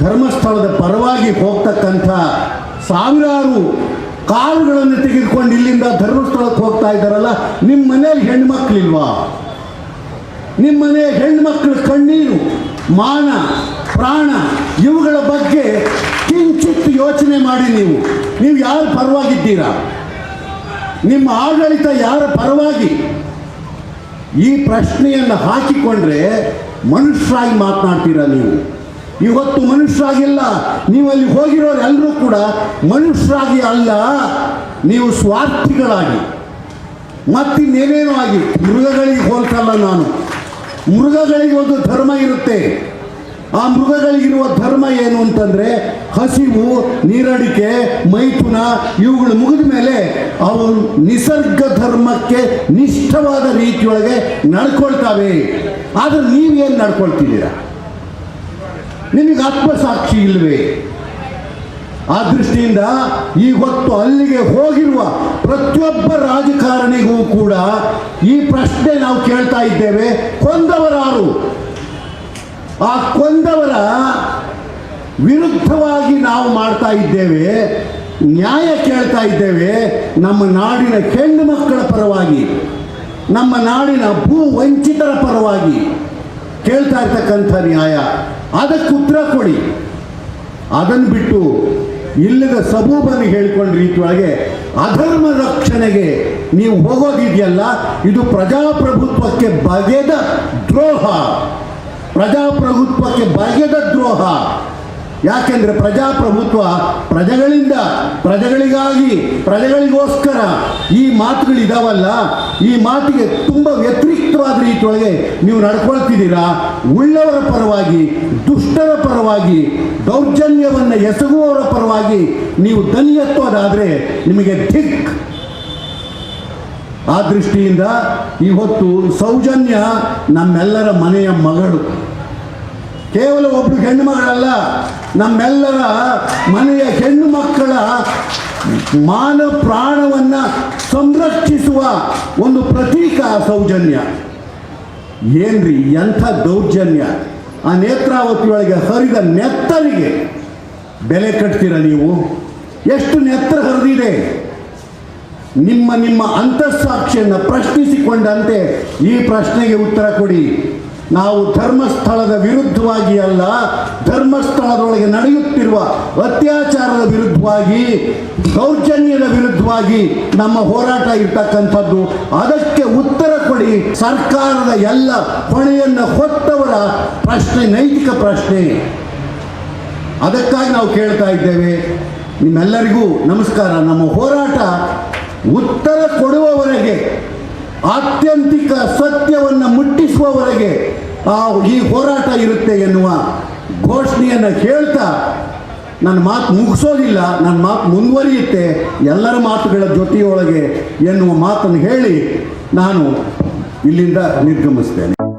ಧರ್ಮಸ್ಥಳದ ಪರವಾಗಿ ಹೋಗ್ತಕ್ಕಂಥ ಸಾವಿರಾರು ಕಾರುಗಳನ್ನು ತೆಗೆದುಕೊಂಡು ಇಲ್ಲಿಂದ ಧರ್ಮಸ್ಥಳಕ್ಕೆ ಹೋಗ್ತಾ ಇದ್ದಾರಲ್ಲ ನಿಮ್ಮ ಮನೇಲಿ ಹೆಣ್ಮಕ್ಳಿಲ್ವಾ? ನಿಮ್ಮ ಮನೆ ಹೆಣ್ಮಕ್ಳ ಕಣ್ಣೀರು, ಮಾನ, ಪ್ರಾಣ, ಇವುಗಳ ಬಗ್ಗೆ ಕಿಂಚಿತ್ ಯೋಚನೆ ಮಾಡಿ ನೀವು. ನೀವು ಯಾರು ಪರವಾಗಿದ್ದೀರಾ? ನಿಮ್ಮ ಆಡಳಿತ ಯಾರ ಪರವಾಗಿ? ಈ ಪ್ರಶ್ನೆಯನ್ನು ಹಾಕಿಕೊಂಡ್ರೆ ಮನುಷ್ಯರಾಗಿ ಮಾತನಾಡ್ತೀರಾ ನೀವು? ಇವತ್ತು ಮನುಷ್ಯರಾಗಿಲ್ಲ. ನೀವು ಅಲ್ಲಿ ಹೋಗಿರೋರು ಎಲ್ಲರೂ ಕೂಡ ಮನುಷ್ಯರಾಗಿ ಅಲ್ಲ, ನೀವು ಸ್ವಾರ್ಥಿಗಳಾಗಿ. ಮತ್ತಿನ್ನೇನೇನೋ ಆಗಿ, ಮೃಗಗಳಿಗೆ ಹೋಲ್ತಲ್ಲ ನಾನು. ಮೃಗಗಳಿಗೆ ಒಂದು ಧರ್ಮ ಇರುತ್ತೆ. ಆ ಮೃಗಗಳಿಗಿರುವ ಧರ್ಮ ಏನು ಅಂತಂದರೆ ಹಸಿವು, ನೀರಡಿಕೆ, ಮೈಥುನ, ಇವುಗಳು ಮುಗಿದ ಮೇಲೆ ಅವು ನಿಸರ್ಗ ಧರ್ಮಕ್ಕೆ ನಿಷ್ಠವಾದ ರೀತಿಯೊಳಗೆ ನಡ್ಕೊಳ್ತಾವೆ. ಆದರೆ ನೀವೇನು ನಡ್ಕೊಳ್ತಿದ್ದೀರಾ? ನಿಮಗೆ ಆತ್ಮಸಾಕ್ಷಿ ಇಲ್ವೇ? ಆ ದೃಷ್ಟಿಯಿಂದ ಈ ಅಲ್ಲಿಗೆ ಹೋಗಿರುವ ಪ್ರತಿಯೊಬ್ಬ ರಾಜಕಾರಣಿಗೂ ಕೂಡ ಈ ಪ್ರಶ್ನೆ ನಾವು ಕೇಳ್ತಾ ಇದ್ದೇವೆ. ಕೊಂದವರಾರು. ಆ ಕೊಂದವರ ವಿರುದ್ಧವಾಗಿ ನಾವು ಮಾಡ್ತಾ ಇದ್ದೇವೆ. ನ್ಯಾಯ ಕೇಳ್ತಾ ಇದ್ದೇವೆ. ನಮ್ಮ ನಾಡಿನ ಹೆಣ್ಣು ಮಕ್ಕಳ ಪರವಾಗಿ, ನಮ್ಮ ನಾಡಿನ ಭೂ ವಂಚಿತರ ಪರವಾಗಿ. ಕೇಳ್ತಾ ಇರ್ತಕ್ಕಂಥ ನ್ಯಾಯ. ಅದಕ್ಕೆ ಉತ್ತರ ಕೊಡಿ. ಅದನ್ನು ಬಿಟ್ಟು ಇಲ್ಲದ ಸಬೂಬನ್ನು ಹೇಳಿಕೊಂಡ ರೀತಿಯೊಳಗೆ ಅಧರ್ಮ ರಕ್ಷಣೆಗೆ ನೀವು ಹೋಗೋದಿದೆಯಲ್ಲ, ಇದು ಪ್ರಜಾಪ್ರಭುತ್ವಕ್ಕೆ ಬಗೆದ ದ್ರೋಹ. ಪ್ರಜಾಪ್ರಭುತ್ವಕ್ಕೆ ಬಗೆದ ದ್ರೋಹ. ಯಾಕೆಂದ್ರೆ ಪ್ರಜಾಪ್ರಭುತ್ವ ಪ್ರಜೆಗಳಿಂದ, ಪ್ರಜೆಗಳಿಗಾಗಿ, ಪ್ರಜೆಗಳಿಗೋಸ್ಕರ ಈ ಮಾತುಗಳಿದಾವಲ್ಲ, ಈ ಮಾತಿಗೆ ತುಂಬ ವ್ಯತಿರಿಕ್ತವಾದ ರೀತಿಯೊಳಗೆ ನೀವು ನಡ್ಕೊಳ್ತಿದ್ದೀರಾ? ಉಳ್ಳವರ ಪರವಾಗಿ, ದುಷ್ಟರ ಪರವಾಗಿ, ದೌರ್ಜನ್ಯವನ್ನು ಎಸಗುವವರ ಪರವಾಗಿ ನೀವು ದನಿ ಎತ್ತೋದಾದರೆ ನಿಮಗೆ ಧಿಕ್. ಆ ದೃಷ್ಟಿಯಿಂದ ಇವತ್ತು ಸೌಜನ್ಯ ನಮ್ಮೆಲ್ಲರ ಮನೆಯ ಮಗಳು. ಕೇವಲ ಒಬ್ಬರು ಹೆಣ್ಣು ಮಗಳಲ್ಲ ನಮ್ಮೆಲ್ಲರ ಮನೆಯ ಹೆಣ್ಣು ಮಕ್ಕಳ ಮಾನ ಪ್ರಾಣವನ್ನು ಸಂರಕ್ಷಿಸುವ ಒಂದು ಪ್ರತೀಕ ಸೌಜನ್ಯ. ಏನ್ರಿ ಎಂಥ ದೌರ್ಜನ್ಯ? ಆ ನೇತ್ರಾವತಿಯೊಳಗೆ ಹರಿದ ನೆತ್ತರಿಗೆ ಬೆಲೆ ಕಟ್ತೀರ ನೀವು? ಎಷ್ಟು ನೆತ್ತರ ಹರಿದಿದೆ? ನಿಮ್ಮ ನಿಮ್ಮ ಅಂತಃಸಾಕ್ಷಿಯನ್ನು ಪ್ರಶ್ನಿಸಿಕೊಂಡಂತೆ ಈ ಪ್ರಶ್ನೆಗೆ ಉತ್ತರ ಕೊಡಿ. ನಾವು ಧರ್ಮಸ್ಥಳದ ವಿರುದ್ಧವಾಗಿ ಅಲ್ಲ, ಧರ್ಮಸ್ಥಳದೊಳಗೆ ನಡೆಯುತ್ತಿರುವ ಅತ್ಯಾಚಾರದ ವಿರುದ್ಧವಾಗಿ, ದೌರ್ಜನ್ಯದ ವಿರುದ್ಧವಾಗಿ ನಮ್ಮ ಹೋರಾಟ ಇರ್ತಕ್ಕಂಥದ್ದು. ಅದಕ್ಕೆ ಉತ್ತರ ಕೊಡಿ. ಸರ್ಕಾರದ ಎಲ್ಲ ಹೊಣೆಯನ್ನು ಹೊತ್ತವರ ಪ್ರಶ್ನೆ, ನೈತಿಕ ಪ್ರಶ್ನೆ. ಅದಕ್ಕಾಗಿ ನಾವು ಕೇಳ್ತಾ ಇದ್ದೇವೆ. ನಿಮ್ಮೆಲ್ಲರಿಗೂ ನಮಸ್ಕಾರ. ನಮ್ಮ ಹೋರಾಟ ಉತ್ತರ ಕೊಡುವವರೆಗೆ, ಆತ್ಯಂತಿಕ ಸತ್ಯವನ್ನು ಮುಟ್ಟಿಸುವವರೆಗೆ ಆ ಈ ಹೋರಾಟ ಇರುತ್ತೆ ಎನ್ನುವ ಘೋಷಣೆಯನ್ನು ಹೇಳ್ತಾ ನನ್ನ ಮಾತು ಮುಗಿಸೋದಿಲ್ಲ ನನ್ನ ಮಾತು ಮುಂದುವರಿಯುತ್ತೆ, ಎಲ್ಲರ ಮಾತುಗಳ ಜೊತೆಯೊಳಗೆ ಎನ್ನುವ ಮಾತನ್ನು ಹೇಳಿ ನಾನು ಇಲ್ಲಿಂದ ನಿರ್ಗಮಿಸ್ತೇನೆ.